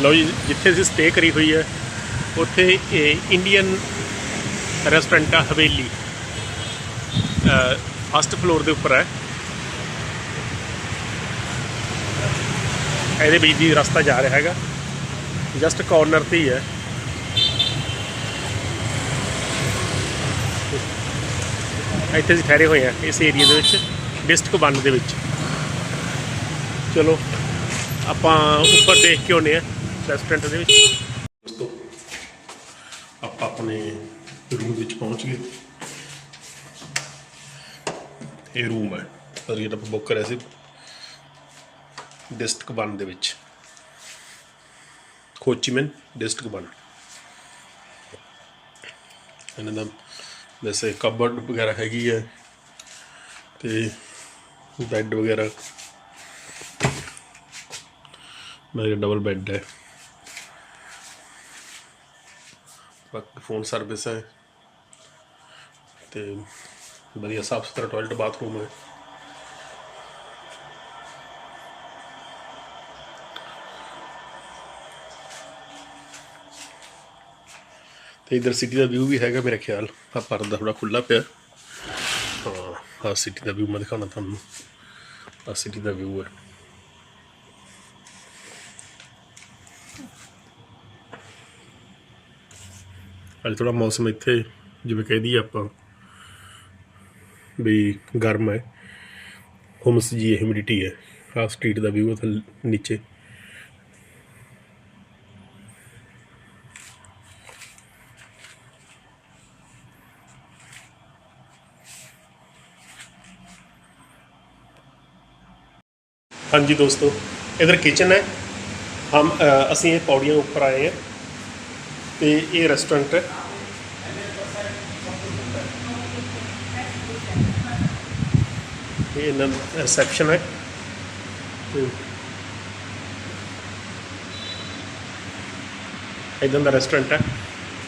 ਲਓ ਜੀ, ਜਿੱਥੇ ਅਸੀਂ ਸਟੇ ਕਰੀ ਹੋਈ ਹੈ, ਉੱਥੇ ਇਹ ਇੰਡੀਅਨ ਰੈਸਟੋਰੈਂਟ ਆ, ਹਵੇਲੀ। ਫਸਟ ਫਲੋਰ ਦੇ ਉੱਪਰ ਹੈ। ਇਹਦੇ ਵਿੱਚ ਦੀ ਰਸਤਾ ਜਾ ਰਿਹਾ ਹੈਗਾ। ਜਸਟ ਕਾਰਨਰ ਤੇ ਹੀ ਹੈ। ਇੱਥੇ ਅਸੀਂ ਠਹਿਰੇ ਹੋਏ ਆ ਇਸ ਏਰੀਆ ਦੇ ਵਿੱਚ ਡਿਸਟ੍ਰਿਕਟ ਬੰਨ ਦੇ ਵਿੱਚ। ਚਲੋ, ਆਪਾਂ ਉੱਪਰ ਦੇਖ ਕੇ ਆਉਂਦੇ ਆ ਰੈਸਟੋਰੈਂਟ ਦੇ ਵਿੱਚ। ਦੋਸਤੋ, ਆਪਾਂ ਆਪਣੇ ਰੂਮ ਵਿੱਚ ਪਹੁੰਚ ਗਏ। ਇਹ ਰੂਮ ਹੈ। ਪਰ ਜਿਹੜਾ ਆਪਾਂ ਬੁੱਕ ਕਰਿਆ ਸੀ। ਡਿਸਟ੍ਰਿਕਟ 1 ਦੇ ਵਿੱਚ। ਕੋਚੀਮਨ ਡਿਸਟ੍ਰਿਕਟ 1 ਇਹਨਾਂ ਦਾ ਵੈਸੇ ਕਬਰਡ ਵਗੈਰਾ ਹੈਗੀ ਹੈ ਤੇ ਬੈੱਡ ਵਗੈਰਾ। ਮੇਰੇ ਡਬਲ ਬੈੱਡ ਹੈ। ਬਾਕੀ ਫੋਨ ਸਰਵਿਸ ਹੈ। ਤੇ ਵਧੀਆ ਸਾਫ਼ ਸੁਥਰਾ ਟਾਇਲਟ ਬਾਥਰੂਮ ਹੈ। ਤੇ ਇਧਰ ਸਿਟੀ ਦਾ ਵਿਊ ਵੀ ਹੈਗਾ ਮੇਰਾ ਖਿਆਲ। ਆ ਪਰਦਾ ਥੋੜਾ ਖੁੱਲਾ ਪਿਆ। ਹਾਂ ਆ ਸਿਟੀ ਦਾ ਵਿਊ ਮੈਂ ਦਿਖਾਉਣਾ ਤੁਹਾਨੂੰ। ਆ ਸਿਟੀ ਦਾ ਵਿਊ ਹੈ। ਅੱਜ ਥੋੜਾ ਮੌਸਮ ਇੱਥੇ ਜਿਵੇਂ ਕਹਿ ਦਈਏ ਆਪਾਂ ਵੀ ਗਰਮ ਹੈ। ਹੁਮਸ ਜੀ ਹਿਊਮਿਡਿਟੀ ਹੈ। ਆ ਸਟਰੀਟ ਦਾ ਵਿਊ ਹੈ ਨੀਚੇ। ਹਾਂਜੀ ਦੋਸਤੋ, ਇਧਰ ਕਿਚਨ ਹੈ। ਹਮ ਅਸੀਂ ਇਹ ਪੌੜੀਆਂ ਉੱਪਰ ਆਏ ਹਾਂ ਤੇ ਇਹ ਰੈਸਟੋਰੈਂਟ ਹੈ। ਇਹ ਇਹਨਾਂ ਰਿਸੈਪਸ਼ਨ ਹੈ। ਤੇ ਇਦਾਂ ਦਾ ਰੈਸਟੋਰੈਂਟ ਹੈ।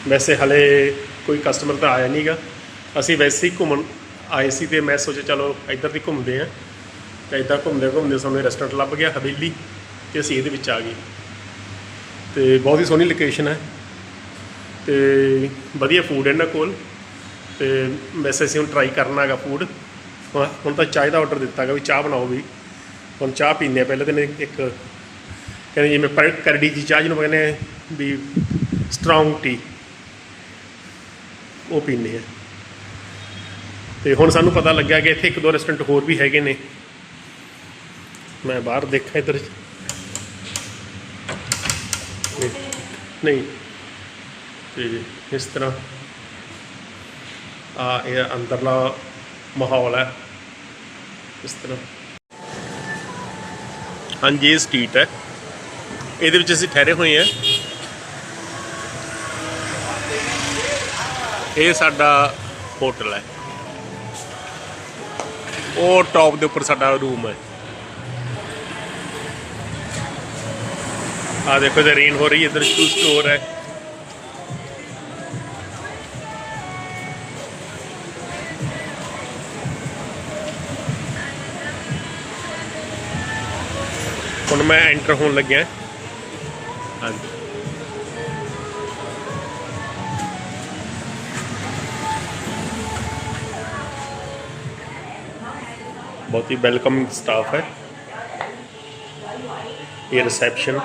ਵੈਸੇ ਹਲੇ ਕੋਈ ਕਸਟਮਰ ਤਾਂ ਆਇਆ ਨਹੀਂਗਾ ਅਸੀਂ ਵੈਸੇ ਹੀ ਘੁੰਮਣ ਆਏ ਸੀ ਤੇ ਮੈਂ ਸੋਚਿਆ ਚਲੋ ਇੱਧਰ ਦੀ ਘੁੰਮਦੇ ਆ ਤੇ ਇੱਦਾਂ ਘੁੰਮਦੇ ਘੁੰਮਦੇ ਸਾਨੂੰ ਰੈਸਟੋਰੈਂਟ ਲੱਭ ਗਿਆ ਹਵੇਲੀ ਤੇ ਅਸੀਂ ਇਹਦੇ ਵਿੱਚ ਆ ਗਏ। ਤੇ ਬਹੁਤ ਹੀ ਸੋਹਣੀ ਲੋਕੇਸ਼ਨ ਹੈ। ਤੇ ਵਧੀਆ ਫੂਡ ਇਹਨਾਂ ਕੋਲ। ਤੇ ਵੈਸੇ ਅਸੀਂ ਹੁਣ ਟਰਾਈ ਕਰਨਾ ਹੈਗਾ ਫੂਡ ਹੁਣ ਤਾਂ ਚਾਹ ਦਾ ਆਰਡਰ ਦਿੱਤਾ ਹੈਗਾ ਵੀ ਚਾਹ ਬਣਾਓ ਵੀ। ਹੁਣ ਚਾਹ ਪੀਂਦੇ ਆ, ਪਹਿਲੇ ਦਿਨ ਇੱਕ ਕਹਿੰਦੇ ਜਿਵੇਂ ਪਰ ਕਰੜੀ ਦੀ ਚਾਹ ਜਿਹਨੂੰ ਕਹਿੰਦੇ ਵੀ ਸਟਰੋਂਗ ਟੀ ਉਹ ਪੀਂਦੇ ਆ। ਤੇ ਹੁਣ ਸਾਨੂੰ ਪਤਾ ਲੱਗਿਆ ਕਿ ਇੱਥੇ ਇੱਕ ਦੋ ਰੈਸਟੋਰੈਂਟ ਹੋਰ ਵੀ ਹੈਗੇ ਨੇ। ਮੈਂ ਬਾਹਰ ਦੇਖਿਆ ਇੱਧਰ। ਤੇ ਨਹੀਂ। ਤੇ ਇਸ ਤਰ੍ਹਾਂ ਆ ਇਹ ਅੰਦਰਲਾ ਮਾਹੌਲ ਹੈ। ਇਸ ਤਰ੍ਹਾਂ। ਹਾਂਜੀ, ਇਹ ਸਟਰੀਟ ਹੈ। ਇਹਦੇ ਵਿੱਚ ਅਸੀਂ ਠਹਿਰੇ ਹੋਏ ਹਾਂ। ਇਹ ਸਾਡਾ ਹੋਟਲ ਹੈ। ਉਹ ਟੌਪ ਦੇ ਉੱਪਰ ਸਾਡਾ ਰੂਮ ਹੈ। ਆ ਦੇਖੋ ਇਧਰ ਰੇਨ ਹੋ ਰਹੀ ਹੈ। ਇਧਰ ਸ਼ੂ ਸਟੋਰ ਹੈ। ਹੁਣ ਮੈਂ ਐਂਟਰ ਹੋਣ ਲੱਗਿਆ। ਹਾਂਜੀ। ਬਹੁਤ ਹੀ ਵੈਲਕਮਿੰਗ ਸਟਾਫ ਹੈ। ਇਹ ਰਿਸੈਪਸ਼ਨ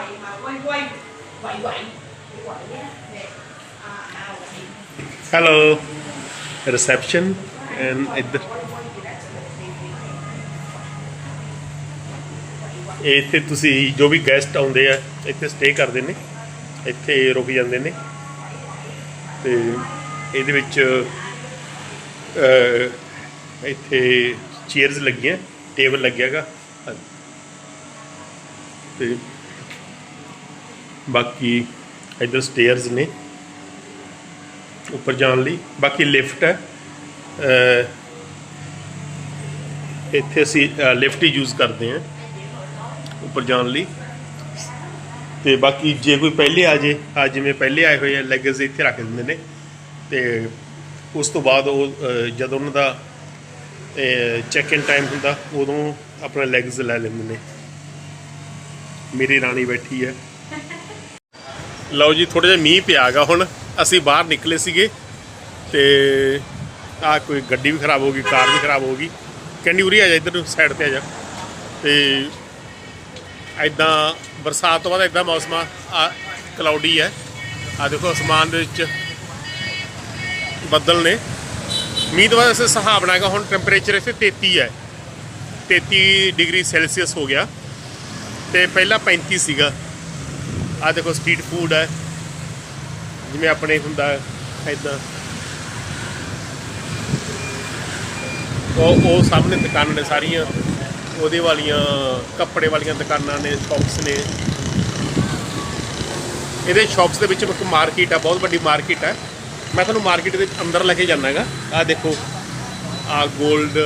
ਹੈਲੋ ਰਿਸੈਪਸ਼ਨ ਐਂਡ ਇੱਧਰ। ਇੱਥੇ ਤੁਸੀਂ ਜੋ ਵੀ ਗੈਸਟ ਆਉਂਦੇ ਆ, ਇੱਥੇ ਸਟੇ ਕਰਦੇ ਨੇ, ਇੱਥੇ ਰੁਕ ਜਾਂਦੇ ਨੇ। ਤੇ ਇਹਦੇ ਵਿੱਚ ਇੱਥੇ ਚੇਅਰਸ ਲੱਗੀਆਂ ਟੇਬਲ ਲੱਗਿਆਗਾ ਤੇ ਬਾਕੀ ਇੱਧਰ ਸਟੇਅਰਸ ਨੇ, ਉੱਪਰ ਜਾਣ ਲਈ। ਬਾਕੀ ਲਿਫਟ ਹੈ। ਇੱਥੇ ਅਸੀਂ ਲਿਫਟ ਹੀ ਯੂਜ਼ ਕਰਦੇ ਹਾਂ। ਉੱਪਰ ਜਾਣ ਲਈ। ਤੇ ਬਾਕੀ ਜੇ ਕੋਈ ਪਹਿਲੇ ਆ ਜੇ, ਆ ਜਿਵੇਂ ਪਹਿਲੇ ਆਏ ਹੋਏ ਆ ਲੈਗਸ ਇੱਥੇ ਰੱਖ ਦਿੰਦੇ ਨੇ। ਤੇ ਉਸ ਤੋਂ ਬਾਅਦ ਉਹ ਜਦੋਂ ਉਹਨਾਂ ਦਾ ਚੈੱਕ ਇਨ ਟਾਈਮ ਹੁੰਦਾ, ਉਦੋਂ ਆਪਣਾ ਲੈਗਸ ਲੈ ਲੈਂਦੇ ਨੇ। ਮੇਰੀ ਰਾਣੀ ਬੈਠੀ ਹੈ। ਲਓ ਜੀ ਥੋੜਾ ਜਿਹਾ ਮੀਂਹ ਪਿਆਗਾ ਹੁਣ। ਅਸੀਂ ਬਾਹਰ ਨਿਕਲੇ ਸੀਗੇ ਤੇ ਆ ਕੋਈ ਗੱਡੀ ਵੀ ਖਰਾਬ ਹੋ ਗਈ, ਕਾਰ ਵੀ ਖਰਾਬ ਹੋ ਗਈ। ਕਹਿੰਦੀ, ਉਰੀ ਆ ਜਾ, ਇੱਧਰ ਸਾਈਡ ਤੇ ਆ ਜਾ। ਤੇ ਐਦਾਂ ਬਰਸਾਤ ਤੋਂ ਬਾਅਦ ਐਦਾਂ ਮੌਸਮ ਆ ਕਲਾਉਡੀ ਹੈ। ਆ ਦੇਖੋ, ਅਸਮਾਨ ਦੇ ਵਿੱਚ ਬੱਦਲ ਨੇ। ਮੀਂਹ ਤੋਂ ਬਾਅਦ ਅਸੀਂ ਸੁਹਾਵਣਾ ਹੈਗਾ, ਹੁਣ ਟੈਂਪਰੇਚਰ ਇੱਥੇ 33 ਹੈ। 33 ਡਿਗਰੀ ਸੈਲਸੀਅਸ ਹੋ ਗਿਆ। ਤੇ ਪਹਿਲਾਂ 35 ਸੀਗਾ। ਆ ਦੇਖੋ ਸਟਰੀਟ ਫੂਡ ਹੈ। ਜਿਵੇਂ ਆਪਣੇ ਹੁੰਦਾ ਐਦਾਂ ਉਹ ਉਹ ਸਾਹਮਣੇ ਦੁਕਾਨਾਂ ਨੇ ਸਾਰੀਆਂ। ਉਹਦੇ ਵਾਲੀਆਂ, ਕੱਪੜੇ ਵਾਲੀਆਂ ਦੁਕਾਨਾਂ ਨੇ ਸ਼ਾਪਸ ਨੇ। ਇਹਦੇ ਸ਼ਾਪਸ ਦੇ ਵਿੱਚ ਇੱਕ ਮਾਰਕੀਟ ਹੈ ਬਹੁਤ ਵੱਡੀ ਮਾਰਕੀਟ ਹੈ ਮੈਂ ਤੁਹਾਨੂੰ ਮਾਰਕੀਟ ਦੇ ਅੰਦਰ ਲੈ ਕੇ ਜਾਣਾ ਹੈਗਾ ਆ ਦੇਖੋ ਆ 골ਡ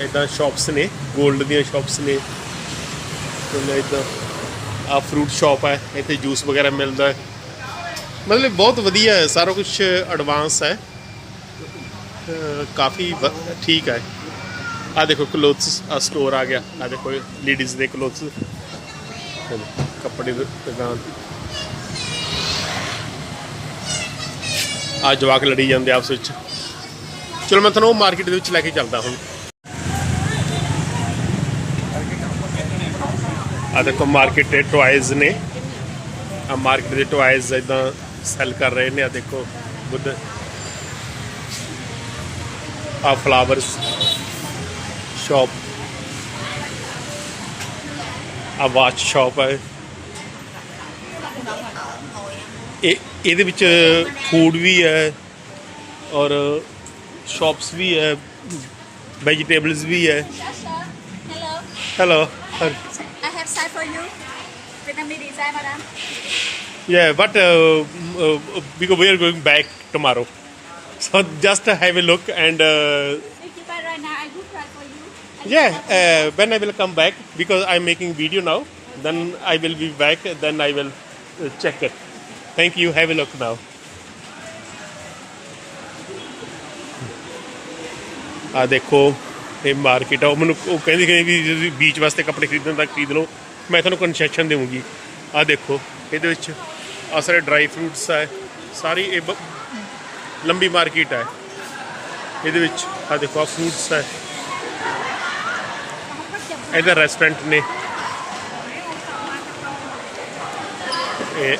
ਇਦਾਂ ਸ਼ਾਪਸ ਨੇ 골ਡ ਦੀਆਂ ਸ਼ਾਪਸ ਨੇ। ਤੇ ਇਦਾਂ ਆ ਫਰੂਟ ਸ਼ਾਪ ਹੈ ਇੱਥੇ ਜੂਸ ਵਗੈਰਾ ਮਿਲਦਾ। ਹੈ ਮਤਲਬ ਬਹੁਤ ਵਧੀਆ ਹੈ, ਸਾਰਾ ਕੁਝ ਐਡਵਾਂਸ ਹੈ। ਕਾਫੀ ਠੀਕ ਹੈ। ਆ ਦੇਖੋ ਕਲੋਥਸ ਆ ਸਟੋਰ ਆ ਗਿਆ। ਆ ਦੇਖੋ ਲੇਡੀਜ਼ ਦੇ ਕਲੋਥਸ ਕੱਪੜੇ ਦੀ ਦੁਕਾਨ ਆ ਜਵਾਕ ਲੜੀ ਜਾਂਦੇ ਆਪਸ ਵਿੱਚ। ਚਲੋ, ਮੈਂ ਤੁਹਾਨੂੰ ਉਹ ਮਾਰਕੀਟ ਦੇ ਵਿੱਚ ਲੈ ਕੇ ਚੱਲਦਾ ਹੁਣ। ਆ ਦੇਖੋ ਮਾਰਕੀਟ ਦੇ ਟੌਇਜ਼ ਨੇ। ਆ ਮਾਰਕੀਟ ਦੇ ਟੌਇਜ਼ ਇਦਾਂ ਸੈਲ ਕਰ ਰਹੇ ਨੇ। ਆ ਦੇਖੋ, ਬੁੱਧ ਆ ਫਲਾਵਰਸ ਸ਼ਾਪ ਆ ਵਾਚ ਸ਼ਾਪ ਹੈ ਇਹ ਇਹਦੇ ਵਿੱਚ ਫੂਡ ਵੀ ਹੈ ਔਰ ਸ਼ਾਪਸ ਵੀ ਹੈ ਵੈਜੀਟੇਬਲਸ ਵੀ ਹੈ hello. Hello I have side for you. Vietnamese design, madam. Yeah, but uh, uh, because we are going back tomorrow, so just have a look and uh, If you buy right now, I will try for you. I yeah, uh, when I will come back because I'm making video now, then I will be back. Then I will uh, check it. Thank you. Have a look now. ਆ ਦੇਖੋ ਇਹ market ਆ ਉਹ ਮੈਨੂੰ ਉਹ ਕਹਿੰਦੀ ਕਿ ਵੀ ਜੇ ਤੁਸੀਂ ਬੀਚ ਵਾਸਤੇ ਕੱਪੜੇ ਖਰੀਦਣ ਤਾਂ ਖਰੀਦ ਲਓ ਮੈਂ ਤੁਹਾਨੂੰ ਕਨਸੈਸ਼ਨ ਦੇਵਾਂਗੀ ਆ ਦੇਖੋ ਇਹਦੇ ਵਿੱਚ ਆ ਸਾਰੇ ਡਰਾਈ ਫਰੂਟਸ ਹੈ ਸਾਰੀ ਇਹ ਬ- ਲੰਬੀ ਮਾਰਕੀਟ ਹੈ। ਇਹਦੇ ਵਿੱਚ ਆ ਦੇਖੋ ਆ ਫਰੂਟਸ ਹੈ। ਇਹਦਾ ਰੈਸਟੋਰੈਂਟ ਨੇ। ਇਹ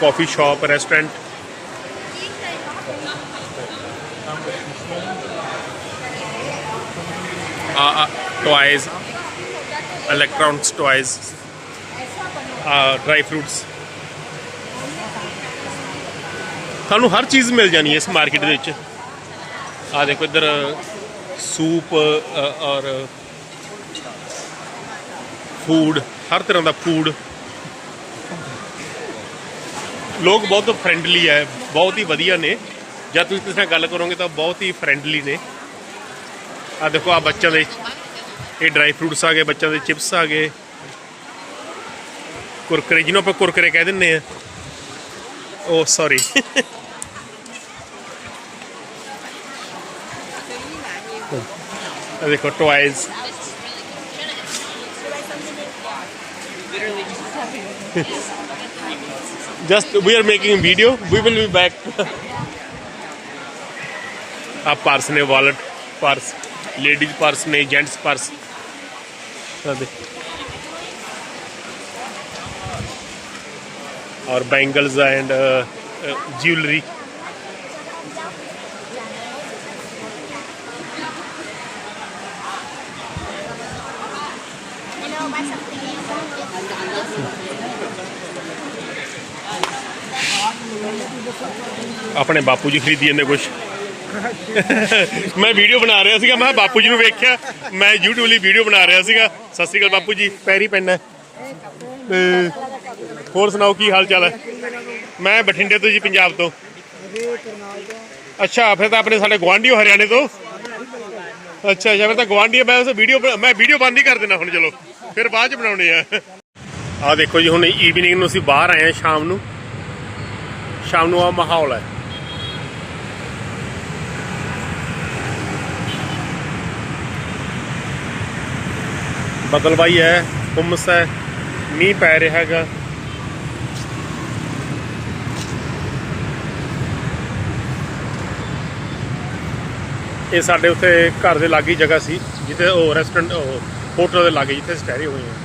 ਕਾਫੀ ਸ਼ਾਪ ਰੈਸਟੋਰੈਂਟ ਆ ਆ ਟੌਇਜ਼ ਇਲੈਕਟ੍ਰੋਨਿਕਸ ਟੌਇਜ਼ ਆ ਡਰਾਈ ਫਰੂਟਸ ਤੁਹਾਨੂੰ ਹਰ ਚੀਜ਼ ਮਿਲ ਜਾਣੀ ਹੈ ਇਸ ਮਾਰਕੀਟ ਦੇ ਵਿੱਚ। ਆ ਦੇਖੋ ਇੱਧਰ, ਸੂਪ ਔਰ ਫੂਡ ਹਰ ਤਰ੍ਹਾਂ ਦਾ ਫੂਡ ਲੋਕ ਬਹੁਤ ਫ੍ਰੈਂਡਲੀ ਹੈ, ਬਹੁਤ ਹੀ ਵਧੀਆ ਨੇ। ਜਦ ਤੁਸੀਂ ਕਿਸੇ ਨਾਲ ਗੱਲ ਕਰੋਗੇ ਤਾਂ ਬਹੁਤ ਹੀ ਫ੍ਰੈਂਡਲੀ ਨੇ। ਆ ਦੇਖੋ ਆ ਬੱਚਿਆਂ ਦੇ ਇਹ ਡਰਾਈ ਫਰੂਟਸ ਆ ਗਏ, ਬੱਚਿਆਂ ਦੇ ਚਿਪਸ ਆ ਗਏ। ਕੁਰਕਰੇ, ਜਿਹਨੂੰ ਆਪਾਂ ਕੁਰਕਰੇ ਕਹਿ ਦਿੰਨੇ ਆ ਉਹ ਸੌਰੀ देखो toys just we are making video we will be back आप पार्स ने वॉलेट पार्स लेडीज़ पार्स ने जेंट्स पार्स। और बैंगल्स एंड ज्वेलरी ਆਪਣੇ ਬਾਪੂ ਜੀ ਖਰੀਦੀ ਜਾਂਦੇ ਕੁਝ ਮੈਂ ਵੀਡੀਓ ਬਣਾ ਰਿਹਾ ਸੀਗਾ, ਮੈਂ ਬਾਪੂ ਜੀ ਨੂੰ ਵੇਖਿਆ। ਮੈਂ YouTube ਲਈ ਵੀਡੀਓ ਬਣਾ ਰਿਹਾ ਸੀਗਾ। ਸਤਿ ਸ਼੍ਰੀ ਅਕਾਲ ਬਾਪੂ ਜੀ, ਪੈਰੀ ਪੈਣਾ ਤੇ ਹੋਰ ਸੁਣਾਓ, ਕੀ ਹਾਲ ਚਾਲ ਹੈ? ਮੈਂ ਬਠਿੰਡੇ ਤੋਂ ਜੀ, ਪੰਜਾਬ ਤੋਂ। ਅੱਛਾ, ਫਿਰ ਤਾਂ ਆਪਣੇ ਸਾਡੇ ਗਵਾਂਢੀ ਹੋ ਹਰਿਆਣੇ ਤੋਂ? ਅੱਛਾ ਅੱਛਾ, ਫਿਰ ਤਾਂ ਗਵਾਂਢੀ ਮੈਂ ਵੀਡੀਓ ਮੈਂ ਵੀਡੀਓ ਬੰਦ ਹੀ ਕਰ ਦੇਣਾ ਹੁਣ, ਚਲੋ। ਫਿਰ ਬਾਅਦ ਚ ਬਣਾਉਣੇ ਆ। ਆ ਦੇਖੋ ਜੀ, ਹੁਣ ਈਵਨਿੰਗ ਨੂੰ ਅਸੀਂ ਬਾਹਰ ਆਏ ਆ ਸ਼ਾਮ ਨੂੰ। ਸ਼ਾਮ ਨੂੰ ਆ ਮਾਹੌਲ ਹੈ ਬਦਲਵਾਈ ਹੈ, ਹੁਮਸ ਹੈ, ਮੀਂਹ ਪੈ ਰਿਹਾ ਹੈਗਾ। ਇਹ ਸਾਡੇ ਉੱਥੇ ਘਰ ਦੇ ਲਾਗੇ ਜਗ੍ਹਾ ਸੀ, ਜਿੱਥੇ ਉਹ ਰੈਸਟੋਰੈਂਟ ਹੋਟਲ ਦੇ ਲਾਗੇ ਜਿੱਥੇ ਅਸੀਂ ਠਹਿਰੇ ਹੋਏ ਹਾਂ